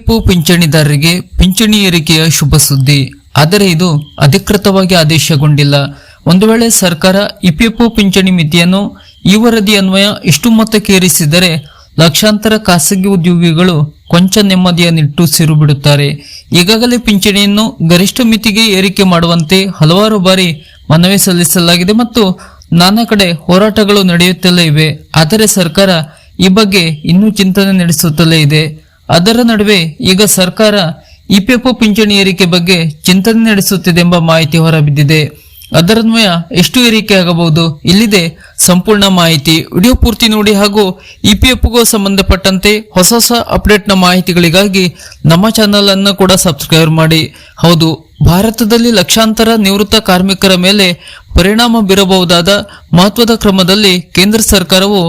EPFO ಪಿಂಚಣಿದಾರರಿಗೆ ಪಿಂಚಣಿ ಏರಿಕೆಯ ಶುಭ ಸುದ್ದಿ. ಆದರೆ ಇದು ಅಧಿಕೃತವಾಗಿ ಆದೇಶಗೊಂಡಿಲ್ಲ. ಒಂದು ವೇಳೆ ಸರ್ಕಾರ ಇಪಿಎಫ್ಒ ಪಿಂಚಣಿ ಮಿತಿಯನ್ನು ಈ ವರದಿ ಅನ್ವಯ ಇಷ್ಟು ಮೊತ್ತಕ್ಕೆ ಏರಿಸಿದರೆ ಲಕ್ಷಾಂತರ ಖಾಸಗಿ ಉದ್ಯೋಗಿಗಳು ಕೊಂಚ ನೆಮ್ಮದಿಯ ನಿಟ್ಟುಸಿರು ಬಿಡುತ್ತಾರೆ ಈಗಾಗಲೇ ಪಿಂಚಣಿಯನ್ನು ಗರಿಷ್ಠ ಮಿತಿಗೆ ಏರಿಕೆ ಮಾಡುವಂತೆ ಹಲವಾರು ಬಾರಿ ಮನವಿ ಸಲ್ಲಿಸಲಾಗಿದೆ ಮತ್ತು ನಾನಾ ಕಡೆ ಹೋರಾಟಗಳು ನಡೆಯುತ್ತಲೇ ಇವೆ. ಆದರೆ ಸರ್ಕಾರ ಈ ಬಗ್ಗೆ ಇನ್ನೂ ಚಿಂತನೆ ನಡೆಸುತ್ತಲೇ ಇದೆ. ಅದರ ನಡುವೆ ಈಗ ಸರ್ಕಾರ ಇಪಿಎಫ್ಒ ಪಿಂಚಣಿ ಏರಿಕೆ ಬಗ್ಗೆ ಚಿಂತನೆ ನಡೆಸುತ್ತಿದೆ ಎಂಬ ಮಾಹಿತಿ ಹೊರಬಿದ್ದಿದೆ. ಅದರನ್ವಯ ಎಷ್ಟು ಏರಿಕೆ ಆಗಬಹುದು? ಇಲ್ಲಿದೆ ಸಂಪೂರ್ಣ ಮಾಹಿತಿ. ವಿಡಿಯೋ ಪೂರ್ತಿ ನೋಡಿ ಹಾಗೂ ಇಪಿಎಫ್ಗೂ ಸಂಬಂಧಪಟ್ಟಂತೆ ಹೊಸ ಹೊಸ ಅಪ್ಡೇಟ್ನ ಮಾಹಿತಿಗಳಿಗಾಗಿ ನಮ್ಮ ಚಾನಲ್ ಅನ್ನು ಕೂಡ ಸಬ್ಸ್ಕ್ರೈಬ್ ಮಾಡಿ. ಹೌದು, ಭಾರತದಲ್ಲಿ ಲಕ್ಷಾಂತರ ನಿವೃತ್ತ ಕಾರ್ಮಿಕರ ಮೇಲೆ ಪರಿಣಾಮ ಬೀರಬಹುದಾದ ಮಹತ್ವದ ಕ್ರಮದಲ್ಲಿ ಕೇಂದ್ರ ಸರ್ಕಾರವು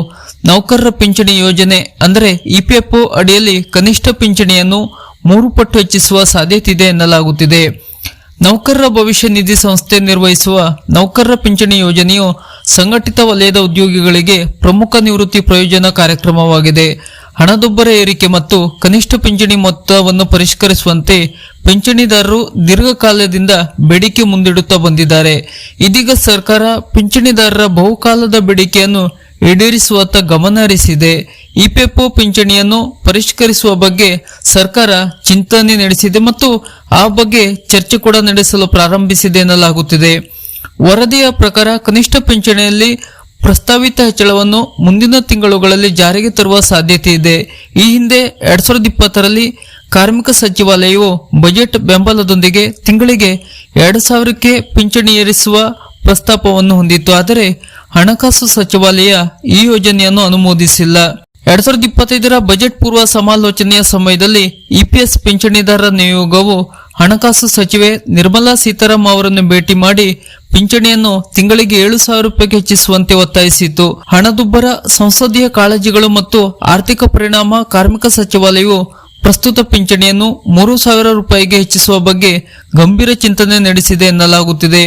ನೌಕರರ ಪಿಂಚಣಿ ಯೋಜನೆ ಅಂದರೆ ಇಪಿಎಫ್ಒ ಅಡಿಯಲ್ಲಿ ಕನಿಷ್ಠ ಪಿಂಚಣಿಯನ್ನು ಮೂರು ಪಟ್ಟು ಹೆಚ್ಚಿಸುವ ಸಾಧ್ಯತೆ ಇದೆ ಎನ್ನಲಾಗುತ್ತಿದೆ. ನೌಕರರ ಭವಿಷ್ಯ ನಿಧಿ ಸಂಸ್ಥೆ ನಿರ್ವಹಿಸುವ ನೌಕರರ ಪಿಂಚಣಿ ಯೋಜನೆಯು ಸಂಘಟಿತ ವಲಯದ ಉದ್ಯೋಗಿಗಳಿಗೆ ಪ್ರಮುಖ ನಿವೃತ್ತಿ ಪ್ರಯೋಜನ ಕಾರ್ಯಕ್ರಮವಾಗಿದೆ. ಹಣದುಬ್ಬರ ಏರಿಕೆ ಮತ್ತು ಕನಿಷ್ಠ ಪಿಂಚಣಿ ಮೊತ್ತವನ್ನು ಪರಿಷ್ಕರಿಸುವಂತೆ ಪಿಂಚಣಿದಾರರು ದೀರ್ಘಕಾಲದಿಂದ ಬೇಡಿಕೆ ಮುಂದಿಡುತ್ತಾ ಬಂದಿದ್ದಾರೆ. ಇದೀಗ ಸರ್ಕಾರ ಪಿಂಚಣಿದಾರರ ಬಹುಕಾಲದ ಬೇಡಿಕೆಯನ್ನು ಈಡೇರಿಸುವತ್ತ ಗಮನ ಹರಿಸಿದೆ. ಇಪಿಎಫ್ಒ ಪಿಂಚಣಿಯನ್ನು ಪರಿಷ್ಕರಿಸುವ ಬಗ್ಗೆ ಸರ್ಕಾರ ಚಿಂತನೆ ನಡೆಸಿದೆ ಮತ್ತು ಆ ಬಗ್ಗೆ ಚರ್ಚೆ ಕೂಡ ನಡೆಸಲು ಪ್ರಾರಂಭಿಸಿದೆ ಎನ್ನಲಾಗುತ್ತಿದೆ. ವರದಿಯ ಪ್ರಕಾರ ಕನಿಷ್ಠ ಪಿಂಚಣಿಯಲ್ಲಿ ಪ್ರಸ್ತಾವಿತ ಹೆಚ್ಚಳವನ್ನು ಮುಂದಿನ ತಿಂಗಳುಗಳಲ್ಲಿ ಜಾರಿಗೆ ತರುವ ಸಾಧ್ಯತೆ ಇದೆ. ಈ ಹಿಂದೆ ಎರಡ್ ಸಾವಿರದ ಇಪ್ಪತ್ತರಲ್ಲಿ ಕಾರ್ಮಿಕ ಸಚಿವಾಲಯವು ಬಜೆಟ್ ಬೆಂಬಲದೊಂದಿಗೆ ತಿಂಗಳಿಗೆ ಎರಡು ಸಾವಿರಕ್ಕೆ ಪಿಂಚಣಿ ಏರಿಸುವ ಪ್ರಸ್ತಾಪವನ್ನು ಹೊಂದಿತ್ತು. ಆದರೆ ಹಣಕಾಸು ಸಚಿವಾಲಯ ಈ ಯೋಜನೆಯನ್ನು ಅನುಮೋದಿಸಿಲ್ಲ. ಎರಡ್ ಸಾವಿರದ ಇಪ್ಪತ್ತೈದರ ಬಜೆಟ್ ಪೂರ್ವ ಸಮಾಲೋಚನೆಯ ಸಮಯದಲ್ಲಿ ಇಪಿಎಸ್ ಪಿಂಚಣಿದಾರರ ನಿಯೋಗವು ಹಣಕಾಸು ಸಚಿವೆ ನಿರ್ಮಲಾ ಸೀತಾರಾಮ್ ಅವರನ್ನು ಭೇಟಿ ಮಾಡಿ ಪಿಂಚಣಿಯನ್ನು ತಿಂಗಳಿಗೆ ಏಳು ಸಾವಿರ ರೂಪಾಯಿಗೆ ಹೆಚ್ಚಿಸುವಂತೆ ಒತ್ತಾಯಿಸಿತು ಹಣದುಬ್ಬರ, ಸಂಸದೀಯ ಕಾಳಜಿಗಳು ಮತ್ತು ಆರ್ಥಿಕ ಪರಿಣಾಮ ಕಾರ್ಮಿಕ ಸಚಿವಾಲಯವು ಪ್ರಸ್ತುತ ಪಿಂಚಣಿಯನ್ನು ಮೂರು ಸಾವಿರ ರೂಪಾಯಿಗೆ ಹೆಚ್ಚಿಸುವ ಬಗ್ಗೆ ಗಂಭೀರ ಚಿಂತನೆ ನಡೆಸಿದೆ ಎನ್ನಲಾಗುತ್ತಿದೆ.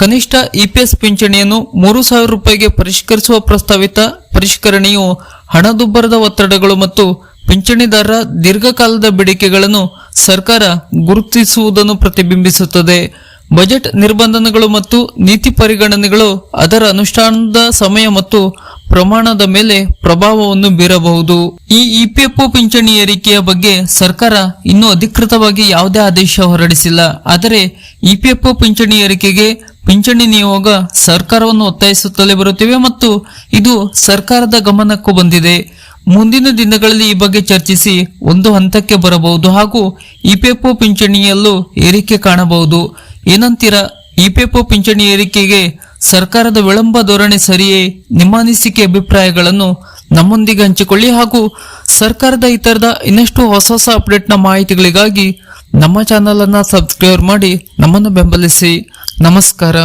ಕನಿಷ್ಠ ಇಪಿಎಸ್ ಪಿಂಚಣಿಯನ್ನು ಮೂರು ಸಾವಿರ ರೂಪಾಯಿಗೆ ಪರಿಷ್ಕರಿಸುವ ಪ್ರಸ್ತಾವಿತ ಪರಿಷ್ಕರಣೆಯು ಹಣದುಬ್ಬರದ ಒತ್ತಡಗಳು ಮತ್ತು ಪಿಂಚಣಿದಾರರ ದೀರ್ಘಕಾಲದ ಬೇಡಿಕೆಗಳನ್ನು ಸರ್ಕಾರ ಗುರುತಿಸುವುದನ್ನು ಪ್ರತಿಬಿಂಬಿಸುತ್ತದೆ. ಬಜೆಟ್ ನಿರ್ಬಂಧನೆಗಳು ಮತ್ತು ನೀತಿ ಪರಿಗಣನೆಗಳು ಅದರ ಅನುಷ್ಠಾನದ ಸಮಯ ಮತ್ತು ಪ್ರಮಾಣದ ಮೇಲೆ ಪ್ರಭಾವವನ್ನು ಬೀರಬಹುದು. ಈ ಇಪಿಎಫ್ಒ ಪಿಂಚಣಿ ಏರಿಕೆಯ ಬಗ್ಗೆ ಸರ್ಕಾರ ಇನ್ನೂ ಅಧಿಕೃತವಾಗಿ ಯಾವುದೇ ಆದೇಶ ಹೊರಡಿಸಿಲ್ಲ. ಆದರೆ ಇಪಿಎಫ್ಒ ಪಿಂಚಣಿ ಏರಿಕೆಗೆ ಪಿಂಚಣಿ ನಿಯೋಗ ಸರ್ಕಾರವನ್ನು ಒತ್ತಾಯಿಸುತ್ತಲೇ ಬರುತ್ತಿವೆ ಮತ್ತು ಇದು ಸರ್ಕಾರದ ಗಮನಕ್ಕೂ ಬಂದಿದೆ. ಮುಂದಿನ ದಿನಗಳಲ್ಲಿ ಈ ಬಗ್ಗೆ ಚರ್ಚಿಸಿ ಒಂದು ಹಂತಕ್ಕೆ ಬರಬಹುದು ಹಾಗೂ ಇಪಿಎಫ್ಒ ಪಿಂಚಣಿಯಲ್ಲೂ ಏರಿಕೆ ಕಾಣಬಹುದು. ಏನಂತೀರ? ಇಪಿಎಫ್ಒ ಪಿಂಚಣಿ ಏರಿಕೆಗೆ ಸರ್ಕಾರದ ವಿಳಂಬ ಧೋರಣೆ ಸರಿಯೇ? ನಿಮ್ಮ ಅನಿಸಿಕೆ ಅಭಿಪ್ರಾಯಗಳನ್ನು ನಮ್ಮೊಂದಿಗೆ ಹಂಚಿಕೊಳ್ಳಿ ಹಾಗೂ ಸರ್ಕಾರದ ಇತರದ ಇನ್ನಷ್ಟು ಹೊಸ ಹೊಸ ಅಪ್ಡೇಟ್ನ ಮಾಹಿತಿಗಳಿಗಾಗಿ ನಮ್ಮ ಚಾನಲನ್ನು ಸಬ್ಸ್ಕ್ರೈಬ್ ಮಾಡಿ ನಮ್ಮನ್ನು ಬೆಂಬಲಿಸಿ. ನಮಸ್ಕಾರ.